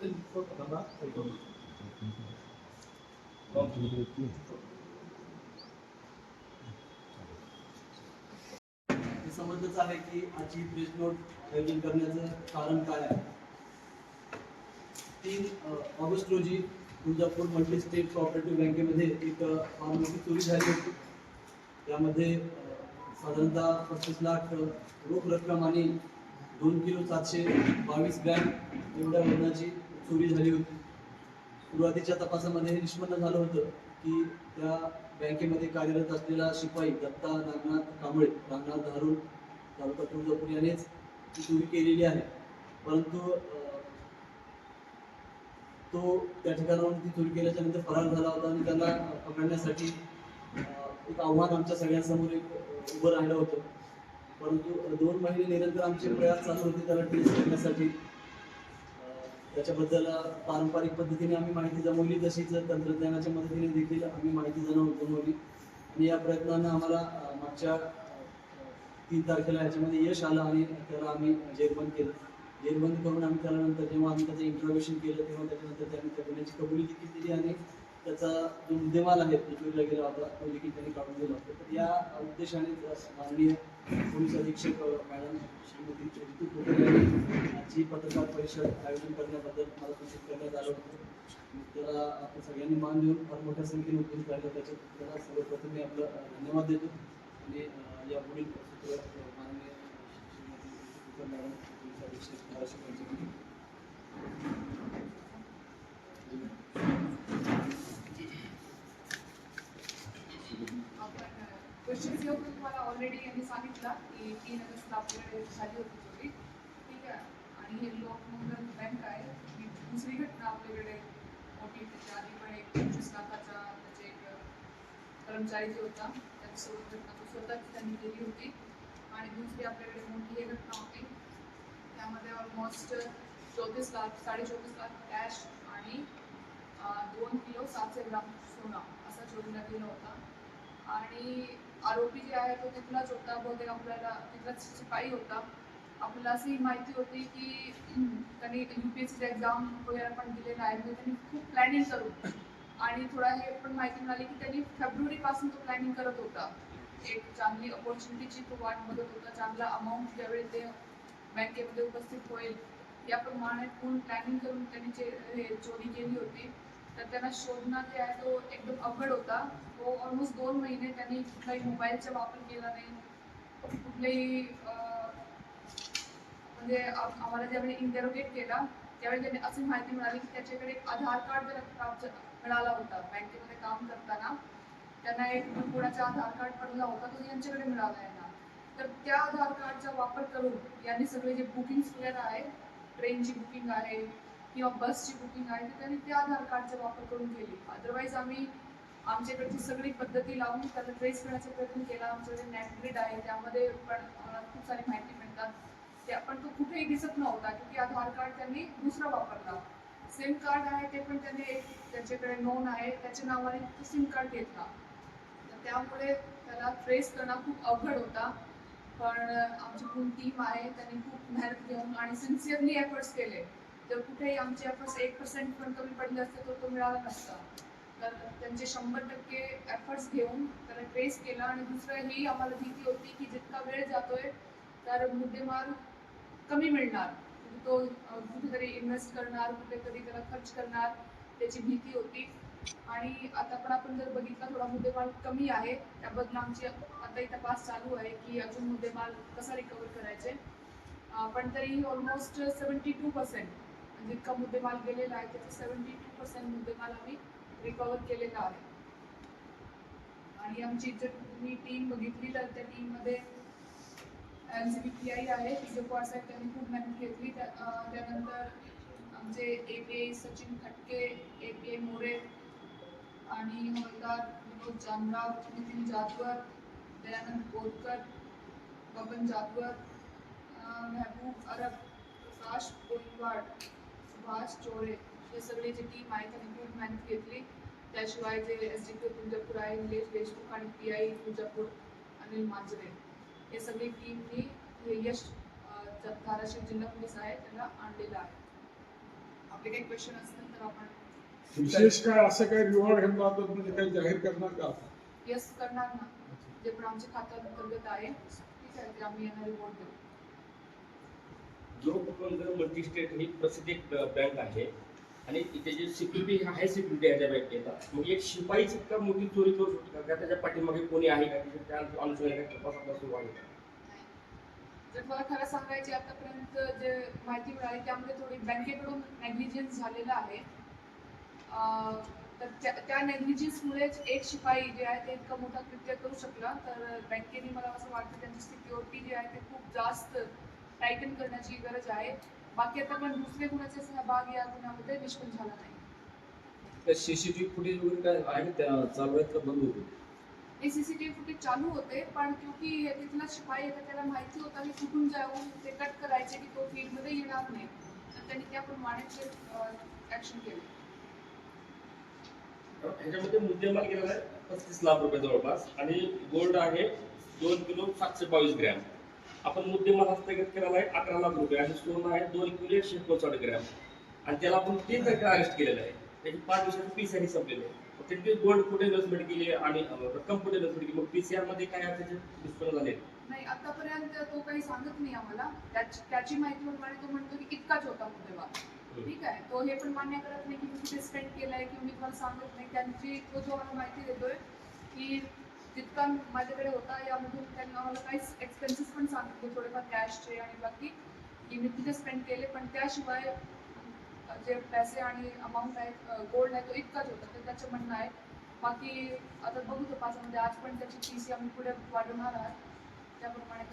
हे समजलंच आहे की आजची प्रेस नोट आयोजन करण्याचं कारण काय आहे? तीन ऑगस्ट रोजी तुळजापूर मल्टी स्टेट कॉपरेटिव्ह बँकेमध्ये एक फार मोठी चोरी झाली होती. त्यामध्ये साधारणतः पस्तीस लाख रोख रक्कम आणि दोन किलो सातशे बावीस ग्रॅम एवढ्या वजनाची चोरी झाली होती. सुरुवातीच्या तपासामध्ये निष्पन्न झालं होतं की त्या बँकेमध्ये कार्यरत असलेला शिपाई दत्ता नागनाथ कांबळे रामनाथ धारूर तालुका तुळजापूर यानेच ती चोरी केलेली आहे. परंतु तो त्या ठिकाणाहून ती चोरी केल्याच्यानंतर फरार झाला होता आणि त्याला पकडण्यासाठी एक आव्हान आमच्या सगळ्यांसमोर एक उभं राहिलं होतं. परंतु दोन महिने निरंतर आमचे प्रयास चालू होते त्याला ट्रेस करण्यासाठी. त्याच्याबद्दल पारंपरिक पद्धतीने आम्ही माहिती जमवली तशीच तंत्रज्ञानाच्या मदतीने देखील आम्ही माहिती जमवली. आणि या प्रयत्नानं आम्हाला मागच्या तीन तारखेला याच्यामध्ये यश आलं आणि त्याला आम्ही जेरबंद केलं. जेरबंद करून आम्ही त्याला नंतर जेव्हा आम्ही त्याचं इंट्रोवेशन केलं तेव्हा त्याच्यानंतर त्यांनी त्या गुन्ह्याची कबुली देखील दिली आणि त्याचा जो मुद्देमाल आहे पृथ्वीला गेला होता तो देखील त्यांनी काढून दिला होता. तर या उद्देशाने माननीय पोलीस अधीक्षक मॅडम श्रीमती ही पत्रकार परिषद आयोजन करण्याबद्दल मला सूचित करण्यात आलं होतं. त्याला आपण सगळ्यांनी मान देऊन फार मोठ्या संख्येने उपस्थित राहिलं त्याच्यात त्याला सर्वप्रथम मी आपलं धन्यवाद देतो. आणि या पुढील माननीय मॅडम पोलीस अधीक्षक धाराशिव क्वेश्चन्स घेऊन तुम्हाला ऑलरेडी यांनी सांगितलं की तीन ऑगस्टला आपल्याकडे झाली होती ठीक आहे. आणि हे लोकमंगल बँक आहे ही दुसरी घटना आपल्याकडे मोठी त्याच्या आधी पण एक पंचवीस लाखाचा त्याचे एक कर्मचारी जो होता त्याच्यासोबत घटना तो स्वतःच त्यांनी केली होती. आणि दुसरी आपल्याकडे मोठी एक घटना होती. त्यामध्ये ऑलमोस्ट चौतीस लाख साडे चौतीस लाख कॅश आणि दोन किलो सातशे ग्राम सोना असा चोरीला गेला होता. आणि आरोपी जे आहे तो तिथलाच होता बहुतेक आपल्याला तिथलाच शिपाई होता. आपल्याला अशी माहिती होती की त्यांनी यू पी एस सीचा एक्झाम वगैरे पण दिलेला आहे म्हणजे त्यांनी खूप प्लॅनिंग करून आणि थोडा हे पण माहिती मिळाली की त्यांनी फेब्रुवारीपासून तो प्लॅनिंग करत होता. एक चांगली अपॉर्च्युनिटीची तो वाट बघत होता. चांगला अमाऊंट ज्यावेळी ते बँकेमध्ये उपस्थित होईल याप्रमाणे पूर्ण प्लॅनिंग करून त्यांनी जे हे चोरी केली होती तर त्यांना शोधणं जे आहे तो एकदम अवघड होता. तो ऑलमोस्ट दोन महिने त्यांनी कुठलाही मोबाईलचा वापर केला नाही. कुठलेही म्हणजे आम्हाला ज्यावेळी इंटरोगेट केला त्यावेळी त्यांनी अशी माहिती मिळाली की त्याच्याकडे एक आधार कार्ड प्राप्त मिळाला होता बँकेमध्ये काम करताना त्यांना एक कोणाचा आधार कार्ड पडला होता तो यांच्याकडे मिळाला यांना तर त्या आधार कार्डचा वापर करून यांनी सगळे जे बुकिंग वगैरे आहे ट्रेनची बुकिंग आहे किंवा बसची बुकिंग आहे तर त्यांनी त्या आधार कार्डचा वापर करून केली. अदरवाईज आम्ही आमच्याकडची सगळी पद्धती लावून त्याला ट्रेस करण्याचा प्रयत्न केला. आमच्याकडे नॅटग्रिड आहे त्यामध्ये पण आम्हाला खूप सारी माहिती मिळतात. ते पण तो कुठेही दिसत नव्हता की आधार कार्ड त्यांनी दुसरा वापरला. सिम कार्ड आहे ते पण त्यांनी एक त्यांच्याकडे नोंद आहे त्याच्या नावाने तो सिम कार्ड घेतला. तर त्यामुळे त्याला ट्रेस करणं खूप अवघड होता. पण आमची पूर्ण टीम आहे त्यांनी खूप मेहनत घेऊन आणि सिन्सिअरली एफर्ट्स केले. तर कुठेही आमचे एफर्ट्स एक पर्सेंट पण कमी पडले असते तर तो मिळाला नसता. तर त्यांचे शंभर टक्के एफर्ट्स घेऊन त्याला ट्रेस केला आणि दुसरं ही आम्हाला भीती होती की जितका वेळ जातोय तर मुद्देमाल कमी मिळणार. तो कुठेतरी इन्व्हेस्ट करणार कुठेतरी त्याला खर्च करणार त्याची भीती होती. आणि आता पण आपण जर बघितला थोडा मुद्देमाल कमी आहे. त्याबद्दल आमची आताही तपास चालू आहे की अजून मुद्देमाल कसा रिकवर करायचे. पण तरी ऑलमोस्ट सेवन्टी टू पर्सेंट जितका मुद्देमाल गेलेला आहे त्याचा सेवन्टी टू पर्सेंट मुद्देमाल आम्ही रिकवर केलेला आहे. आणि आमची जर तुम्ही टीम बघितली तर त्या टीममध्ये N C B P I आहे जो साहेब त्यांनी खूप मेहनत घेतली. त्यानंतर आमचे ए पी आय सचिन खटके ए पी आय मोरे आणि हवलदार विनोद जानराव नितीन जाधवर दयानंद बोरकर बबन जाधवर महबूब अरब प्रकाश कोळीवाड सुभाष चोरे हे सगळे जे टीम आहे त्यांनी खूप मेहनत घेतली. त्याशिवाय जे एस डी पी तुळजापूर आहे निलेश देशमुख आणि पी आय तुळजापूर अनिल मांजरे. हे सगळी टीमनी हे यश ज- धाराशिव जिल्हा पोलीस आहे त्याला आणलेलं आहे. आपले काही क्वेश्चन असतील तर आपण विशेष काय असं काय रिवॉर्ड घेतला म्हणजे काही जाहीर करणार का? यस करणार ना. जे पण आमच्या खात्याअंतर्गत आहे ठीक आहे ते आम्ही यांना रिवॉर्ड देऊ. लोकबंधन मल्टी स्टेट ही प्रसिद्ध एक बँक आहे. आणि त्याची सिक्युरिटी हाय सिक्युरिटी आहे त्या बँकेला मग एक शिपाईच इतका मोठी चोरी करू शकतो का? त्याच्या पाठीमागे कोणी आहे का? त्याच्या त्या अनुषंगाने काही तपास आपला सुरू आहे. जर मला खरं सांगायचे आतापर्यंत जे माहिती मिळाली त्यामध्ये थोडी बँकेकडून नेग्लिजन्स झालेलं आहे. तर त्या- त्या नेग्लिजन्समुळेच एक शिपाई जे आहे ते इतका मोठा कृत्य करू शकला. तर बँकेने मला असं वाटतं त्यांची सिक्युरिटी जी आहे ते खूप जास्त टायटन करण्याची गरज आहे. बाकी आता पण दुसरे कुणाचे सहभाग या गुन्ह्यामध्ये निष्पन्न झाला नाही. सीसीटीव्ही फुटेज वगैरे काय आहे का त्या चालू आहेत का बंद होते? हे सीसीटीव्ही फुटेज चालू होते पण क्योंकि तिथला शिपाई आहे त्याला माहिती होता की कुठून जाऊन ते कट करायचे की तो फील्डमध्ये येणार नाही. तर त्यांनी त्याप्रमाणे ते ऍक्शन केले. ह्याच्यामध्ये मुद्देमाल गेलेला आहे पस्तीस लाख रुपये जवळपास आणि गोल्ड आहे दोन किलो सातशे बावीस ग्रॅम. आपण मुद्देमाल हस्तगत केलेला आहे अकरा लाख रुपये. आणि सोनं आहे दोन किलो एकशे एकोणसाठ ग्रॅम. आणि त्याला आपण तीन तारखेला अरेस्ट केलेलं आहे त्याची पाच दिवसाची पी सी संपलेली आहे. त्यांची गोल्ड कुठे इन्व्हेस्टमेंट केली आणि रक्कम कुठे इन्व्हेस्टमेंट केली मग पी सी मध्ये काय त्याचे डिस्प्ले झाले? नाही आतापर्यंत तो काही सांगत नाही आम्हाला. त्याची माहिती प्रमाणे तो म्हणतो की इतकाच होता मुद्देमाल. ठीक आहे. तो हे पण मान्य करत नाही की मी कुठे स्पेंड केलाय की मी तुम्हाला सांगत नाही. त्यांची तो जो आम्हाला माहिती देतोय की जितका माझ्याकडे होता यामधून त्यांनी आम्हाला काही एक्सपेन्सेस पण सांगितले थोडेफार कॅशचे आणि बाकी की मी तिथे स्पेंड केले. पण त्याशिवाय जे पैसे आणि अमाऊंट आहे गोल्ड आहे तो इतकाच होता. तर त्याचं म्हणणं आहे. बाकी आता बघू तपासामध्ये म्हणजे आज पण त्याची फीस आम्ही पुढे वाढवणार आहात. त्याप्रमाणे